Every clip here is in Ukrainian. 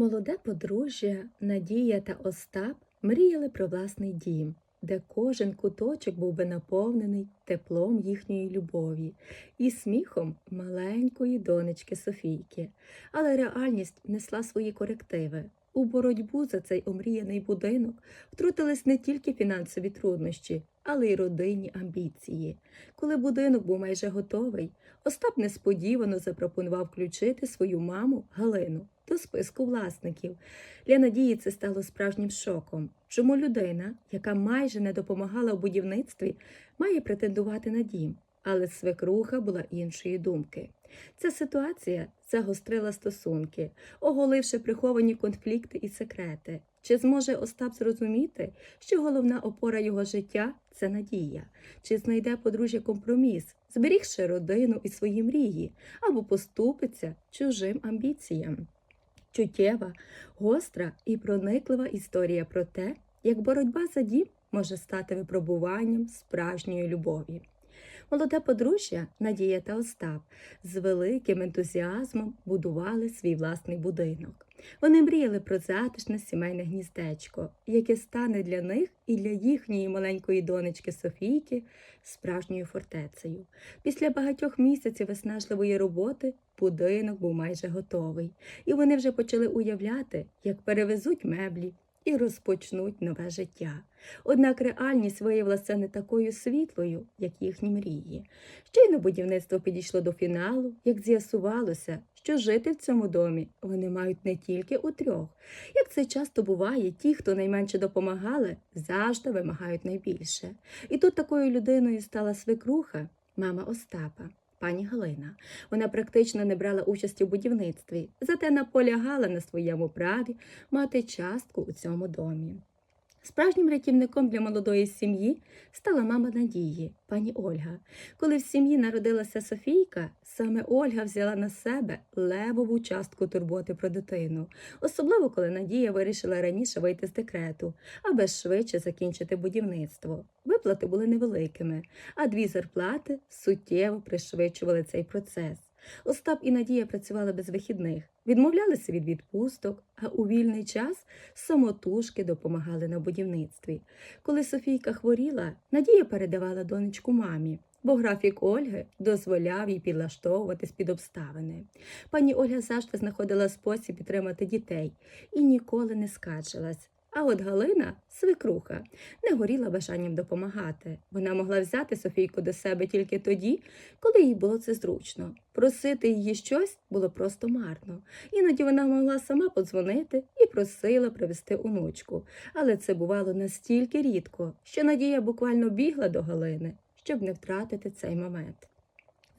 Молоде подружжя Надія та Остап мріяли про власний дім, де кожен куточок був би наповнений теплом їхньої любові і сміхом маленької донечки Софійки. Але реальність несла свої корективи. У боротьбу за цей омріяний будинок втрутились не тільки фінансові труднощі, але й родинні амбіції. Коли будинок був майже готовий, Остап несподівано запропонував включити свою маму Галину до списку власників. Для Надії це стало справжнім шоком. Чому людина, яка майже не допомагала в будівництві, має претендувати на дім? Але свекруха була іншої думки. Ця ситуація загострила стосунки, оголивши приховані конфлікти і секрети. Чи зможе Остап зрозуміти, що головна опора його життя це надія? Чи знайде подружжя компроміс, зберігши родину і свої мрії, або поступиться чужим амбіціям? Чуттєва, гостра і прониклива історія про те, як боротьба за дім може стати випробуванням справжньої любові. Молоде подружжя Надія та Остап з великим ентузіазмом будували свій власний будинок. Вони мріяли про затишне сімейне гніздечко, яке стане для них і для їхньої маленької донечки Софійки справжньою фортецею. Після багатьох місяців виснажливої роботи будинок був майже готовий, і вони вже почали уявляти, як перевезуть меблі і розпочнуть нове життя. Однак реальність виявилася не такою світлою, як їхні мрії. Щойно будівництво підійшло до фіналу, як з'ясувалося, що жити в цьому домі вони мають не тільки у трьох. Як це часто буває, ті, хто найменше допомагали, завжди вимагають найбільше. І тут такою людиною стала свекруха, мама Остапа. Пані Галина. Вона практично не брала участі в будівництві, зате наполягала на своєму праві мати частку у цьому домі. Справжнім рятівником для молодої сім'ї стала мама Надії, пані Ольга. Коли в сім'ї народилася Софійка, саме Ольга взяла на себе левову частку турботи про дитину, особливо коли Надія вирішила раніше вийти з декрету, аби швидше закінчити будівництво. Виплати були невеликими, а дві зарплати суттєво пришвидшували цей процес. Остап і Надія працювали без вихідних, відмовлялися від відпусток, а у вільний час самотужки допомагали на будівництві. Коли Софійка хворіла, Надія передавала донечку мамі, бо графік Ольги дозволяв їй підлаштовуватись під обставини. Пані Ольга завжди знаходила спосіб підтримати дітей і ніколи не скаржилась. А от Галина, свекруха, не горіла бажанням допомагати. Вона могла взяти Софійку до себе тільки тоді, коли їй було це зручно. Просити її щось було просто марно. Іноді вона могла сама подзвонити і просила привезти онучку. Але це бувало настільки рідко, що Надія буквально бігла до Галини, щоб не втратити цей момент.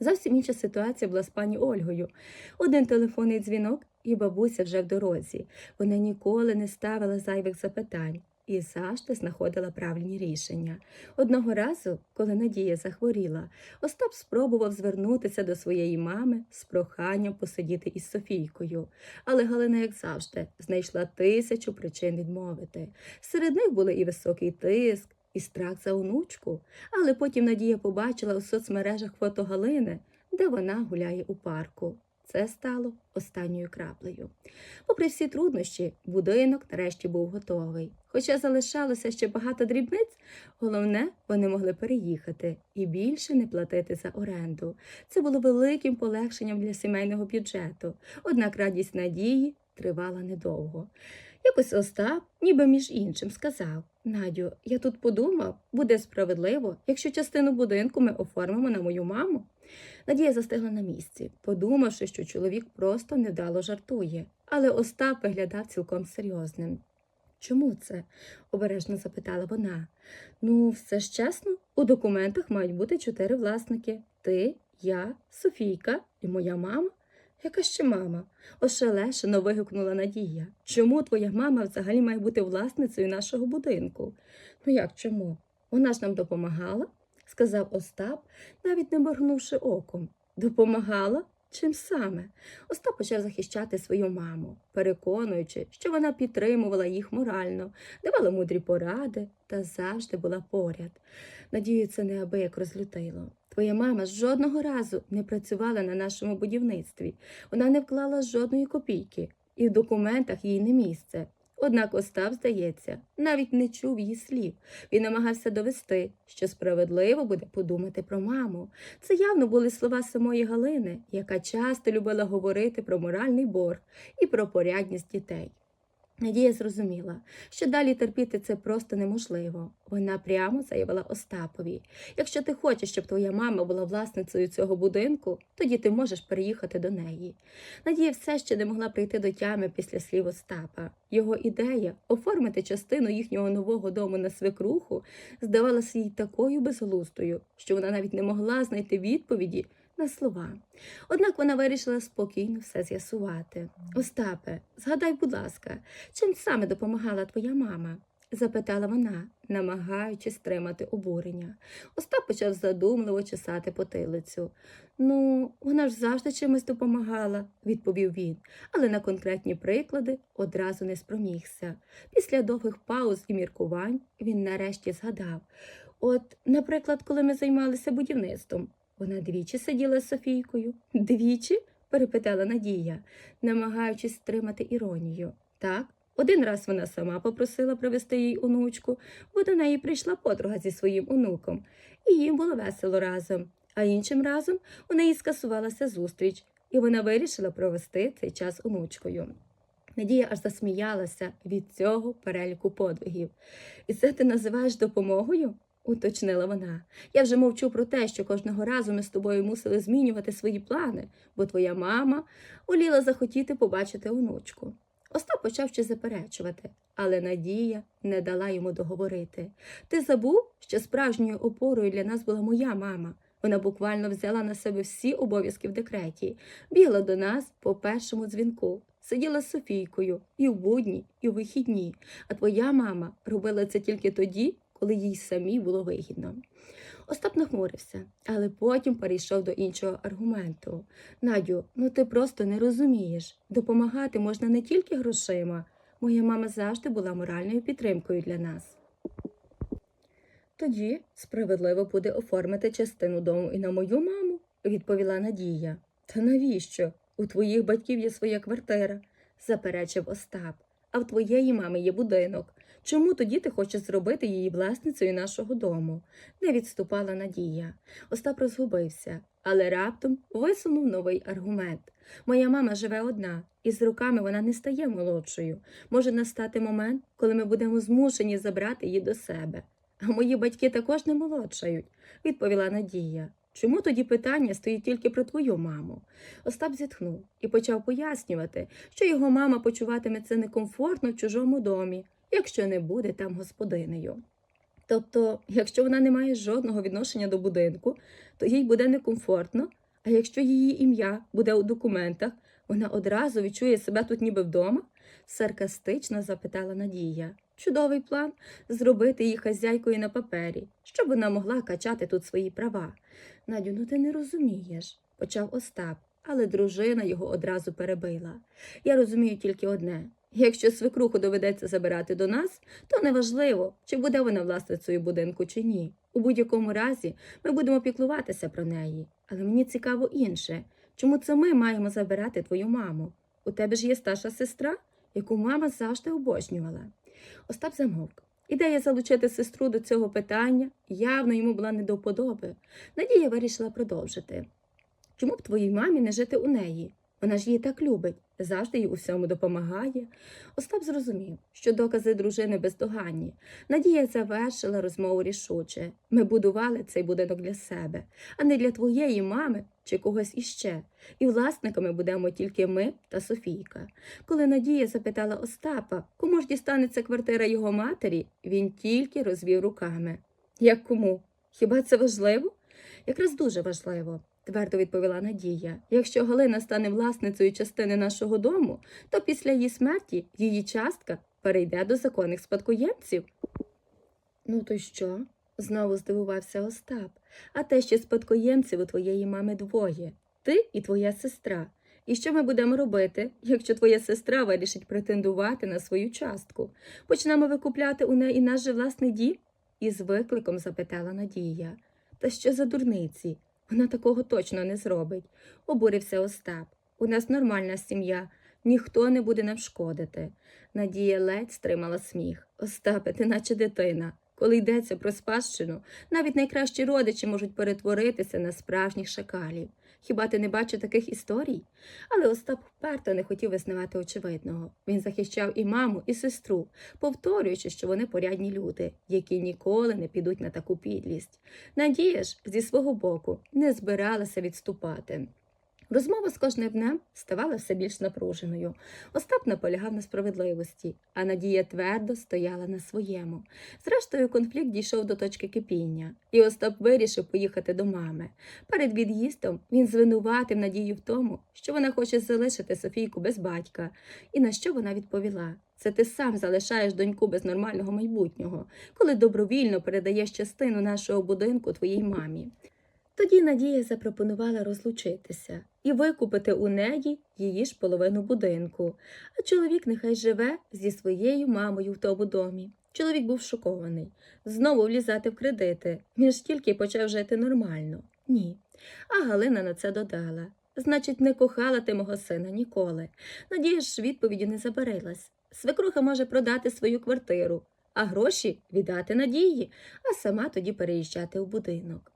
Зовсім інша ситуація була з пані Ольгою. Один телефонний дзвінок, і бабуся вже в дорозі. Вона ніколи не ставила зайвих запитань і завжди знаходила правильні рішення. Одного разу, коли Надія захворіла, Остап спробував звернутися до своєї мами з проханням посидіти із Софійкою. Але Галина, як завжди, знайшла тисячу причин відмовити. Серед них були і високий тиск, і страх за онучку. Але потім Надія побачила у соцмережах фото Галини, де вона гуляє у парку. Це стало останньою краплею. Попри всі труднощі, будинок нарешті був готовий. Хоча залишалося ще багато дрібниць, головне, вони могли переїхати і більше не платити за оренду. Це було великим полегшенням для сімейного бюджету. Однак радість надії тривала недовго. Якось Остап, ніби між іншим, сказав Надю, я тут подумав, буде справедливо, якщо частину будинку ми оформимо на мою маму. Надія застигла на місці, подумавши, що чоловік просто невдало жартує, але Остап виглядав цілком серйозним. Чому це? обережно запитала вона. Ну, все ж чесно, у документах мають бути чотири власники ти, я, Софійка і моя мама. Яка ще мама? ошелешено вигукнула Надія. Чому твоя мама взагалі має бути власницею нашого будинку? Ну як чому? Вона ж нам допомагала, сказав Остап, навіть не моргнувши оком. Допомагала? Чим саме? Остап почав захищати свою маму, переконуючи, що вона підтримувала їх морально, давала мудрі поради та завжди була поряд. Надію, це неабияк розлютило. Твоя мама жодного разу не працювала на нашому будівництві. Вона не вклала жодної копійки. і в документах їй не місце. Однак Остап, здається, навіть не чув її слів. Він намагався довести, що справедливо буде подумати про маму. Це явно були слова самої Галини, яка часто любила говорити про моральний борг і про порядність дітей. Надія зрозуміла, що далі терпіти це просто неможливо. Вона прямо заявила Остапові: якщо ти хочеш, щоб твоя мама була власницею цього будинку, тоді ти можеш переїхати до неї. Надія все ще не могла прийти до тями після слів Остапа. Його ідея оформити частину їхнього нового дому на свекруху здавалася їй такою безглуздою, що вона навіть не могла знайти відповіді на слова. Однак вона вирішила спокійно все з'ясувати. Остапе, згадай, будь ласка, чим саме допомагала твоя мама? Запитала вона, намагаючись стримати обурення. Остап почав задумливо чесати потилицю. Ну, вона ж завжди чимось допомагала, відповів він, але на конкретні приклади одразу не спромігся. Після довгих пауз і міркувань він нарешті згадав. От, наприклад, коли ми займалися будівництвом, вона двічі сиділа з Софійкою. Двічі? перепитала Надія, намагаючись стримати іронію. Так, один раз вона сама попросила привезти їй онучку, бо до неї прийшла подруга зі своїм онуком, і їм було весело разом. А іншим разом у неї скасувалася зустріч, і вона вирішила провести цей час онучкою. Надія аж засміялася від цього переліку подвигів. І це ти називаєш допомогою? уточнила вона. Я вже мовчу про те, що кожного разу ми з тобою мусили змінювати свої плани, бо твоя мама воліла захотіти побачити онучку. Остап почав ще заперечувати, але Надія не дала йому договорити. Ти забув, що справжньою опорою для нас була моя мама. Вона буквально взяла на себе всі обов'язки в декреті, бігла до нас по першому дзвінку, сиділа з Софійкою і в будні, і в вихідні. А твоя мама робила це тільки тоді, коли їй самій було вигідно. Остап нахмурився, але потім перейшов до іншого аргументу. Надю, ну ти просто не розумієш. Допомагати можна не тільки грошима. Моя мама завжди була моральною підтримкою для нас. Тоді справедливо буде оформити частину дому і на мою маму, відповіла Надія. Та навіщо? У твоїх батьків є своя квартира, заперечив Остап, а в твоєї мами є будинок. Чому тоді ти хочеш зробити її власницею нашого дому? Не відступала Надія. Остап розгубився, але раптом висунув новий аргумент. Моя мама живе одна, і з роками вона не стає молодшою. Може настати момент, коли ми будемо змушені забрати її до себе. А мої батьки також не молодшають, відповіла Надія. Чому тоді питання стоїть тільки про твою маму? Остап зітхнув і почав пояснювати, що його мама почуватиметься некомфортно в чужому домі, якщо не буде там господинею. Тобто, якщо вона не має жодного відношення до будинку, то їй буде некомфортно, а якщо її ім'я буде у документах, вона одразу відчує себе тут ніби вдома? саркастично запитала Надія. Чудовий план зробити її хазяйкою на папері, щоб вона могла качати тут свої права. Надю, ну ти не розумієш, почав Остап, але дружина його одразу перебила. Я розумію тільки одне. Якщо свекруху доведеться забирати до нас, то неважливо, чи буде вона власницею будинку чи ні. У будь-якому разі ми будемо піклуватися про неї. Але мені цікаво інше. Чому це ми маємо забирати твою маму? У тебе ж є старша сестра, яку мама завжди обожнювала. Остап замовк. Ідея залучити сестру до цього питання явно йому була не до вподоби. Надія вирішила продовжити. Чому б твоїй мамі не жити у неї? Вона ж її так любить, завжди їй у всьому допомагає. Остап зрозумів, що докази дружини бездоганні. Надія завершила розмову рішуче. Ми будували цей будинок для себе, а не для твоєї мами чи когось іще. І власниками будемо тільки ми та Софійка. Коли Надія запитала Остапа, кому ж дістанеться квартира його матері, він тільки розвів руками. Як кому? Хіба це важливо? Якраз дуже важливо твердо відповіла Надія. Якщо Галина стане власницею частини нашого дому, то після її смерті її частка перейде до законних спадкоємців. Ну, то що? знову здивувався Остап. А те, що спадкоємців у твоєї мами двоє ти і твоя сестра. І що ми будемо робити, якщо твоя сестра вирішить претендувати на свою частку? Почнемо викупляти у неї наш же власний дім? із викликом запитала Надія. Та що за дурниці? Вона такого точно не зробить, обурився Остап. У нас нормальна сім'я. ніхто не буде нам шкодити. Надія ледь стримала сміх. Остапе, ти наче дитина. Коли йдеться про спадщину, навіть найкращі родичі можуть перетворитися на справжніх шакалів. Хіба ти не бачив таких історій? Але Остап вперто не хотів визнавати очевидного. Він захищав і маму, і сестру, повторюючи, що вони порядні люди, які ніколи не підуть на таку підлість. Надія ж зі свого боку не збиралася відступати. Розмова з кожним днем ставала все більш напруженою. Остап наполягав на справедливості, а Надія твердо стояла на своєму. Зрештою, конфлікт дійшов до точки кипіння, і Остап вирішив поїхати до мами. Перед від'їздом він звинуватив Надію в тому, що вона хоче залишити Софійку без батька, і на що вона відповіла. Це ти сам залишаєш доньку без нормального майбутнього, коли добровільно передаєш частину нашого будинку твоїй мамі. Тоді Надія запропонувала розлучитися і викупити у неї її ж половину будинку, а чоловік нехай живе зі своєю мамою в тому домі. Чоловік був шокований. Знову влізати в кредити. Він ж тільки почав жити нормально. Ні. А Галина на це додала. Значить, не кохала ти мого сина ніколи. Надія ж відповіді не забарилась. Свекруха може продати свою квартиру, а гроші віддати Надії, а сама тоді переїжджати у будинок.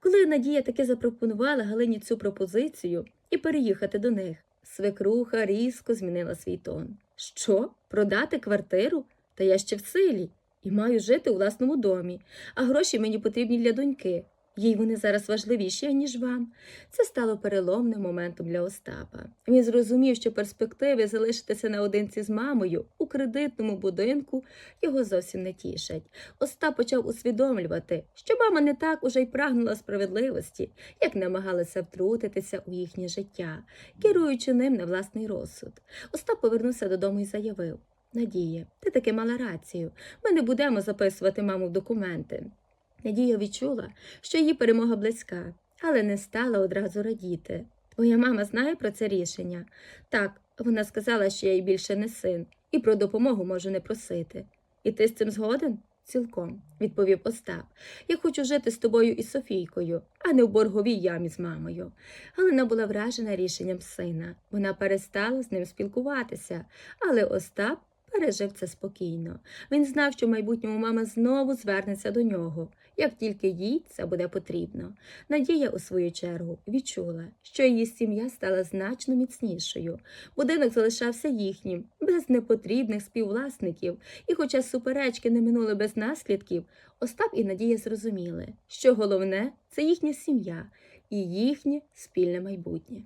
Коли Надія таки запропонувала Галині цю пропозицію і переїхати до них, свекруха різко змінила свій тон. Що? Продати квартиру? Та я ще в силі і маю жити у власному домі, а гроші мені потрібні для доньки. Їй вони зараз важливіші, ніж вам. Це стало переломним моментом для Остапа. Він зрозумів, що перспективи залишитися наодинці з мамою у кредитному будинку його зовсім не тішать. Остап почав усвідомлювати, що мама не так уже й прагнула справедливості, як намагалася втрутитися у їхнє життя, керуючи ним на власний розсуд. Остап повернувся додому і заявив Надія, ти таки мала рацію. Ми не будемо записувати маму в документи. Надія відчула, що її перемога близька, але не стала одразу радіти. Твоя мама знає про це рішення? Так, вона сказала, що я їй більше не син, і про допомогу можу не просити. І ти з цим згоден? Цілком, відповів Остап. Я хочу жити з тобою і Софійкою, а не в борговій ямі з мамою. Галина була вражена рішенням сина. Вона перестала з ним спілкуватися, але Остап пережив це спокійно. Він знав, що в майбутньому мама знову звернеться до нього, як тільки їй це буде потрібно. Надія, у свою чергу, відчула, що її сім'я стала значно міцнішою. Будинок залишався їхнім, без непотрібних співвласників, і, хоча суперечки не минули без наслідків, Остап і Надія зрозуміли, що головне це їхня сім'я і їхнє спільне майбутнє.